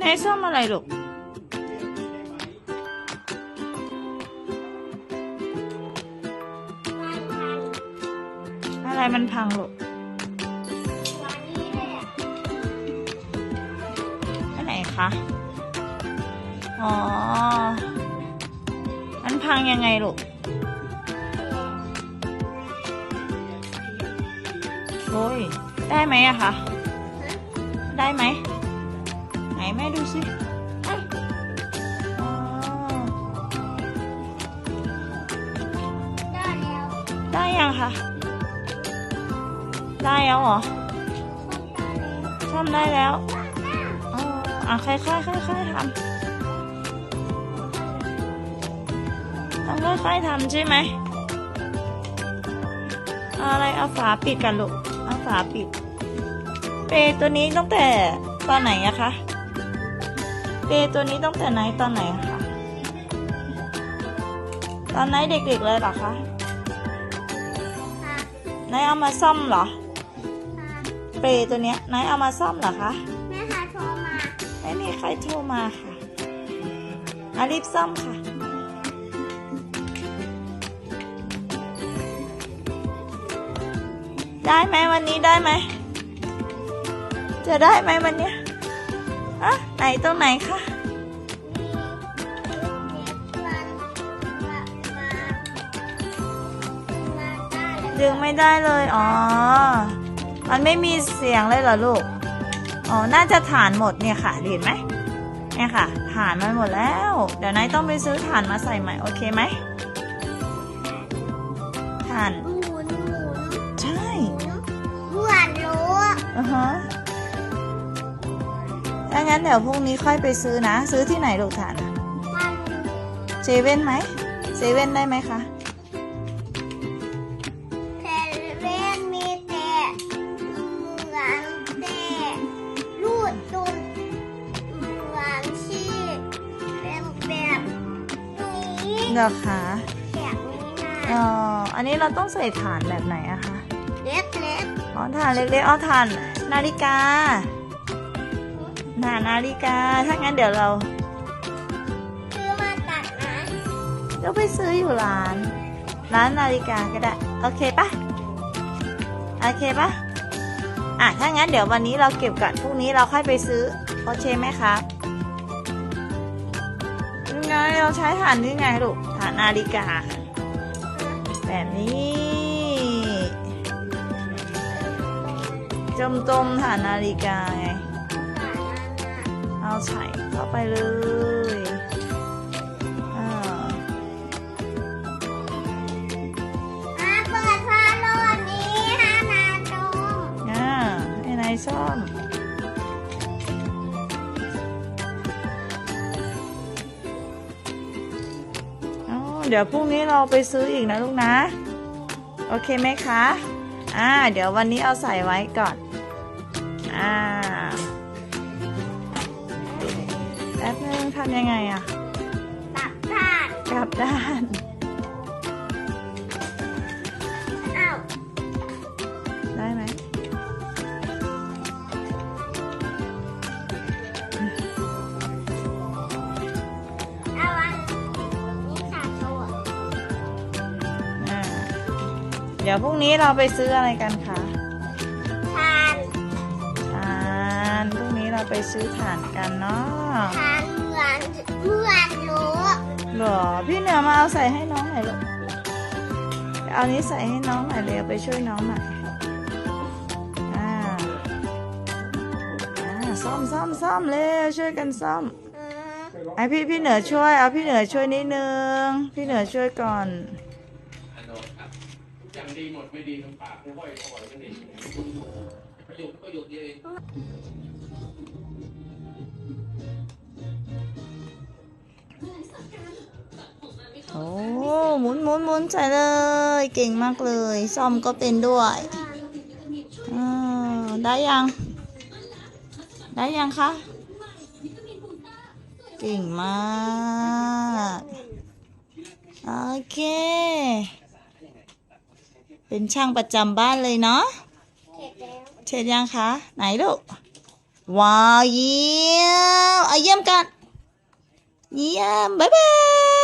ไหนซ่อมอะไรลูกอะไรมันพังลูกอันไหนคะ อ๋อ มันพังยังไงลูก โอ้ย ได้ไหมอะคะ ได้ไหม ไหนแม่ดูสิอ๋อได้ยังคะได้แล้วเหรอทำได้แล้วอ๋ออะค่อยๆค่อยๆทำต้องค่อยๆทำใช่ไหมเอาอะไรเอาฝาปิดกันลูกเอาฝาปิด เปรย์ตัวนี้ตั้งแต่ตอนไหนอะคะ เปรย์ตัวนี้ตั้งแต่ไหนตอนไหนอะคะตอนไหนเด็กๆเลยเหรอคะนายเอามาซ่อมเหรอ เปรย์ตัวเนี้ยนายเอามาซ่อมเหรอคะแม่ค่ะโทรมา ไม่มีใครโทรมาค่ะอารีบซ่อมค่ะ ได้ไหมวันนี้ได้ไหม จะได้ไหมวันเนี้ย อะไหนตรงไหนคะดึงไม่ได้เลย อ๋อ มันไม่มีเสียงเลยเหรอลูก อ๋อ น่าจะฐานหมดเนี่ยค่ะ เห็นไหมเนี่ยค่ะ ฐานมันหมดแล้ว เดี๋ยวนายต้องไปซื้อฐานมาใส่ใหม่ โอเคไหมฐานหมุนหมุนใช่หมุนรู้อือฮะ ถ้างั้นเดี๋ยวพรุ่งนี้ค่อยไปซื้อนะ ซื้อที่ไหนลูกฐานอะมันเซเว่นไหมเซเว่นได้ไหมคะเทเลเวนมีแต่เหมือนแต่รูดตุนเหมือนชีเป็นแบบนี้เดี๋ยวค่ะแบบนี้นะอ๋ออันนี้เราต้องใส่ฐานแบบไหนอะคะเล็กเล็กอ๋อฐานเล็กๆอ๋อฐานนาฬิกา ฐานนาฬิกา ถ้างั้นเดี๋ยวเราซื้อมาตัดนะก็ไปซื้ออยู่ร้าน ร้านนาฬิกาก็ได้ โอเคปะโอเคปะอะ ถ้างั้นเดี๋ยววันนี้เราเก็บก่อนพรุ่งนี้เราค่อยไปซื้อ โอเคไหมคะยังไงเราใช้ฐานนี่ไงลูกฐานนาฬิกา แบบนี้จมจมๆฐานนาฬิกาไง เอาใส่เข้าไปเลยอ่าเปิดพัดลนี้ห้านาดมอ่าให้นซ่อมอ๋อเดี๋ยวพรุ่งนี้เราไปซื้ออีกนะลูกนะ โอเคไหมคะ อ่า เดี๋ยววันนี้เอาใส่ไว้ก่อน อ่า แป๊บนึงทำยังไงอะตัดผ่านกลับด้านอ้าวได้ไหมเอาอันนี้ขาดตัวอ่าเดี๋ยวพรุ่งนี้เราไปซื้ออะไรกันคะ เราไปซื้อถ่านกันเนาะทานเหมือนเหมือนรู้หรอ พี่เหนือมาเอาใส่ให้น้องหน่อยลูกเอานี้ใส่ให้น้องหน่อยเร็วไปช่วยน้องหน่อยอ่าอ่าซ่อมซ่อมซ่อมเร็วช่วยกันซ่อมไอพี่พี่เหนือช่วยเอาพี่เหนือช่วยนิดนึงพี่เหนือช่วยก่อนอย่างดีหมดไม่ดีทางปากไม่ค่อยอร่อยกันเองประโยชน์ประโยคเดียวเอง มุนหมุนหมุนใส่เลย เก่งมากเลย ซ่อมก็เป็นด้วยอได้ยัง ได้ยังคะ เก่งมาก โอเค เป็นช่างประจำบ้านเลยเนาะเสร็จแล้วเสร็จยังคะ ไหนลูก ว้าว เยี่ยมเอาเยี่ยมกัน เยี่ยม บ๊ายบาย